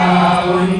Yahweh.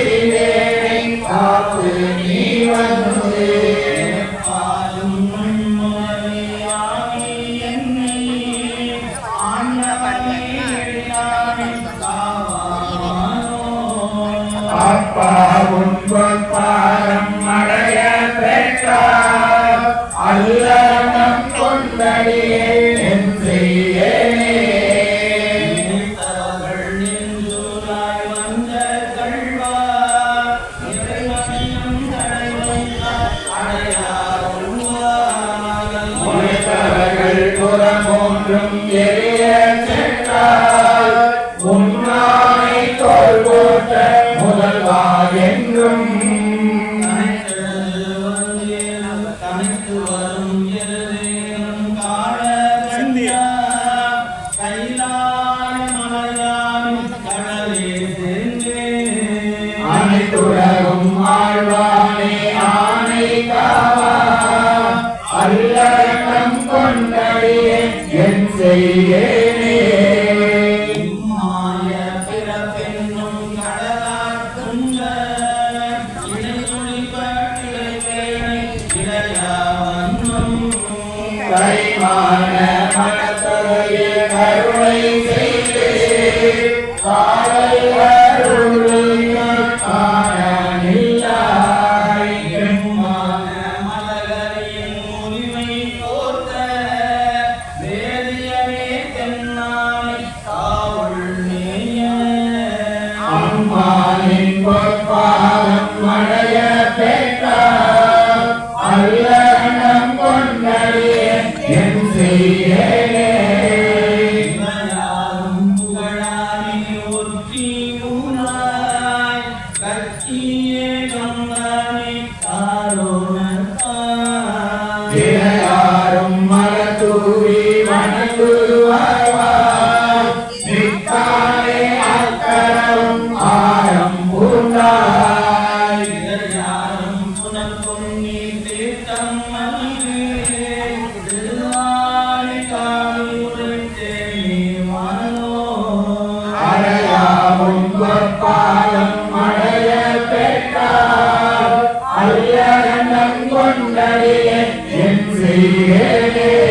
கொண்டடியே என் செய்யேனே கைமான மனத்தரையே கருணை ஆரம் பூண்டாய் அடையாவும் பொற்பாலம் Amen.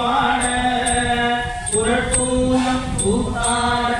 கூலி புரட்டூலம் புரட்பூரம்